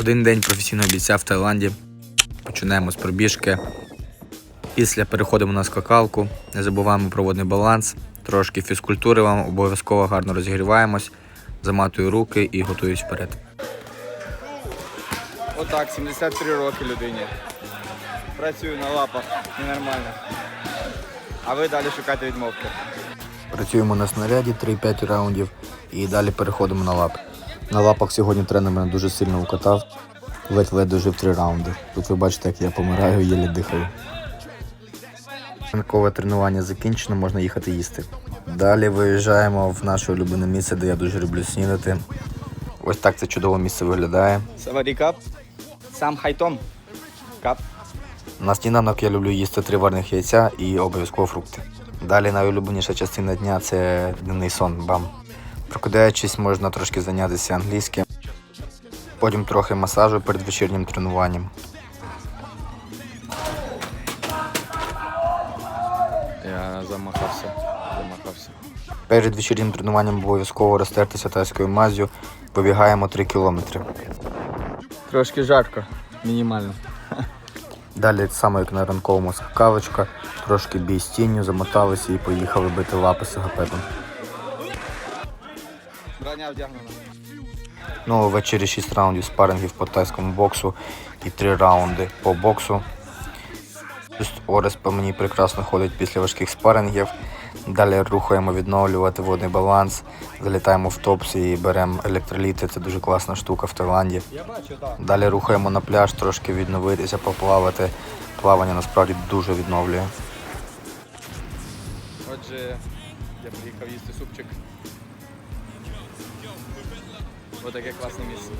Один день професійного бійця в Таїланді. Починаємо з пробіжки. Після переходимо на скакалку, не забуваємо про водний баланс, трошки фізкультури вам, обов'язково гарно розігріваємось, заматую руки і готуюсь вперед. Отак, 73 роки людині. Працюю на лапах, ненормально. А ви далі шукайте відмовки. Працюємо на снаряді 3-5 раундів і далі переходимо на лапи. На лапах сьогодні тренер мене дуже сильно укатав, ледь-ледь дожив 3 раунди. Тут ви бачите, як я помираю, єлі дихаю. Ранкове тренування закінчено, можна їхати їсти. Далі виїжджаємо в наше улюблене місце, де я дуже люблю снідати. Ось так це чудове місце виглядає. Саварі кап. Сам хайтом. Кап. На сніданок я люблю їсти три варних яйця і обов'язково фрукти. Далі найулюбленіша частина дня це дневний сон, бам. Прокидаючись, можна трошки зайнятися англійським. Потім трохи масажу перед вечірнім тренуванням. Я замахався. Замахався. Перед вечірнім тренуванням обов'язково розтертися тайською мазю, побігаємо 3 кілометри. Трошки жарко. Мінімально. Далі само, як на ранковому скакалочка, трошки бій з тінню, замоталися і поїхали бити лапи з сагапетом. Броня вдягнена. Ну, ввечері 6 раундів спарингів по тайському боксу і 3 раунди по боксу. Орес по мені прекрасно ходить після важких спарингів. Далі рухаємо відновлювати водний баланс, залітаємо в топс і беремо електроліти. Це дуже класна штука в Таїланді. Далі рухаємо на пляж, трошки відновитися, поплавати. Плавання насправді дуже відновлює. Отже, я приїхав їсти супчик. Отаке класне місце.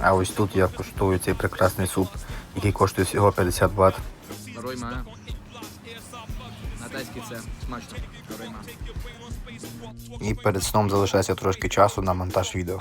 А ось тут я куштую цей прекрасний суп, який коштує всього 50 бат. Ройма. На тайській це смачно. Ройма. І перед сном залишається трошки часу на монтаж відео.